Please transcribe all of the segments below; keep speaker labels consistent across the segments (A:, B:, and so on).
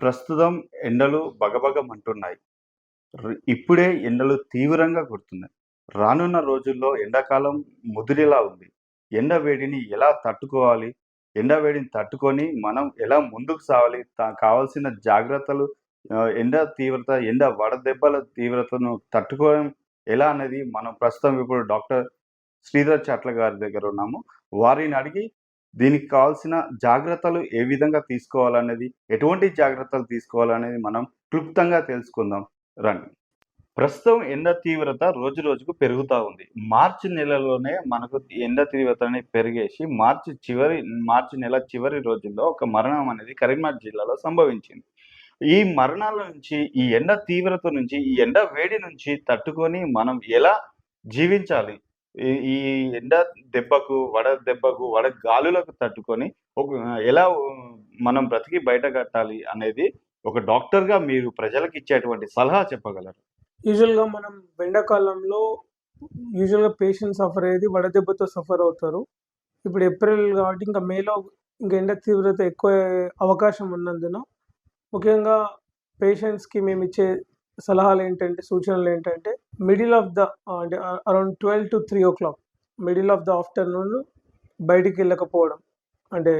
A: ప్రస్తుతం ఎండలు బగబగమంటున్నాయి. ఇప్పుడే ఎండలు తీవ్రంగా కొడుతున్నాయి. రానున్న రోజుల్లో ఎండాకాలం ముదిరిలా ఉంది. ఎండ వేడిని ఎలా తట్టుకోవాలి? ఎండ వేడిని తట్టుకొని మనం ఎలా ముందుకు సాగాలి? కావాల్సిన జాగ్రత్తలు ఎండ తీవ్రత, ఎండ వడదెబ్బల తీవ్రతను తట్టుకోవడం ఎలా అనేది మనం ప్రస్తుతం ఇప్పుడు డాక్టర్ శ్రీధర్ చాట్ల గారి దగ్గర ఉన్నాము. వారిని అడిగి దీనికి కావాల్సిన జాగ్రత్తలు ఏ విధంగా తీసుకోవాలనేది, ఎటువంటి జాగ్రత్తలు తీసుకోవాలనేది మనం క్లుప్తంగా తెలుసుకుందాం రండి. ప్రస్తుతం ఎండ తీవ్రత రోజు రోజుకు పెరుగుతూ ఉంది. మార్చి నెలలోనే మనకు ఎండ తీవ్రత అనేది పెరిగేసి మార్చి చివరి మార్చి నెల చివరి రోజుల్లో ఒక మరణం అనేది కరీంనగర్ జిల్లాలో సంభవించింది. ఈ మరణాల నుంచి, ఈ ఎండ తీవ్రత నుంచి, ఈ ఎండ వేడి నుంచి తట్టుకొని మనం ఎలా జీవించాలి? ఈ ఈ ఎండ దెబ్బకు, వడ దెబ్బకు, వడ గాలులకు తట్టుకొని ఒక ఎలా మనం బ్రతికి బయట కట్టాలి అనేది ఒక డాక్టర్‌గా మీరు ప్రజలకు ఇచ్చేటువంటి సలహా చెప్పగలరు
B: యూజువల్‌గా మనం ఎండాకాలంలో యూజువల్‌గా పేషెంట్ సఫర్ అయ్యేది వడదెబ్బతో సఫర్ అవుతారు. ఇప్పుడు ఏప్రిల్ కాబట్టి ఇంకా మేలో ఇంకా ఎండ తీవ్రత ఎక్కువ అవకాశం ఉన్నందున ముఖ్యంగా పేషెంట్స్‌కి మేము ఇచ్చే సలహాలు ఏంటంటే సూచనలు ఏంటంటే మిడిల్ ఆఫ్ ద అంటే around twelve to three o'clock middle of the afternoon బయటికెళ్ళకపోవడం. అంటే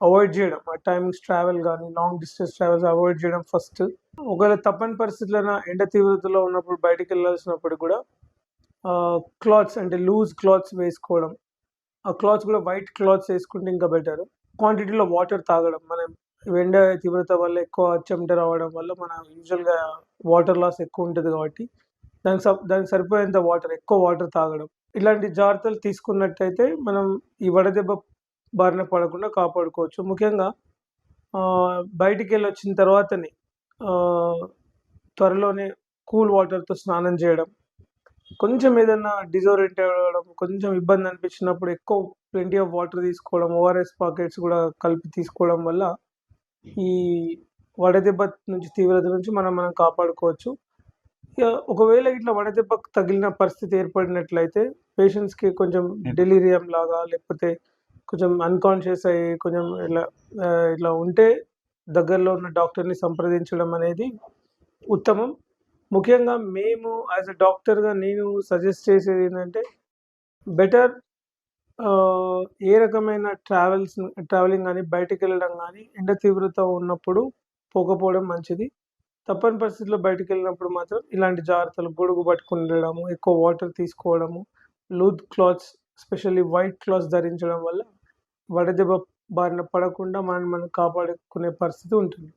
B: అవాయిడ్ చేయడం ఆ టైమింగ్స్ ట్రావెల్ కానీ లాంగ్ డిస్టెన్స్ ట్రావెల్స్ అవాయిడ్ చేయడం ఫస్ట్. ఒకవేళ తప్పని పరిస్థితులైనా ఎండ తీవ్రతలో ఉన్నప్పుడు బయటికి వెళ్ళాల్సినప్పుడు కూడా క్లాత్స్ అంటే లూజ్ క్లాత్స్ వేసుకోవడం. ఆ క్లాత్స్ కూడా వైట్ క్లాత్స్ వేసుకుంటే ఇంకా బెటర్. క్వాంటిటీలో వాటర్ తాగడం. మనం ఎండ తీవ్రత వల్ల ఎక్కువ చెమట రావడం వల్ల మన యూజువల్‌గా వాటర్ లాస్ ఎక్కువ ఉంటుంది కాబట్టి దానికి స దానికి సరిపోయేంత వాటర్ ఎక్కువ వాటర్ తాగడం. ఇలాంటి జాగ్రత్తలు తీసుకున్నట్టయితే మనం ఈ వడదెబ్బ బారిన పడకుండా కాపాడుకోవచ్చు. ముఖ్యంగా బయటికి వెళ్ళి వచ్చిన తర్వాతనే త్వరలోనే కూల్ వాటర్‌తో స్నానం చేయడం కొంచెం ఏదన్నా డిజోరెంట్ అవ్వడం, కొంచెం ఇబ్బంది అనిపించినప్పుడు ఎక్కువ ప్లెంటీ ఆఫ్ వాటర్ తీసుకోవడం, ఓఆర్ఎస్ పాకెట్స్ కూడా కలిపి తీసుకోవడం వల్ల ఈ వడదెబ్బ నుంచి తీవ్రత నుంచి మనం మనం కాపాడుకోవచ్చు. ఒకవేళ ఇట్లా వడదెబ్బకు తగిలిన పరిస్థితి ఏర్పడినట్లయితే పేషెంట్స్‌కి కొంచెం డెలీరియం లాగా లేకపోతే కొంచెం అన్‌కాన్షియస్ అయ్యి కొంచెం ఇట్లా ఆహ్, ఇట్లా ఉంటే దగ్గరలో ఉన్న డాక్టర్‌ని సంప్రదించడం అనేది ఉత్తమం. ముఖ్యంగా మేము యాస్ ఎ డాక్టర్‌గా నేను సజెస్ట్ చేసేదేంటంటే బెటర్ ఆహ్, ఏ రకమైన ట్రావెల్స్ ట్రావెలింగ్ గానీ, బయటికెళ్ళడం గానీ ఎండ తీవ్రత ఉన్నప్పుడు పోకపోవడం మంచిది. తప్పని పరిస్థితిలో బయటికెళ్ళినప్పుడు మాత్రం ఇలాంటి జాగ్రత్తలు గొడుగు పట్టుకుని ఉండడము, ఎక్కువ వాటర్ తీసుకోవడము, loose clothes specially white clothes ధరించడం వల్ల వడదెబ్బ బారిన పడకుండా మనం మనం కాపాడుకునే పరిస్థితి ఉంటుంది.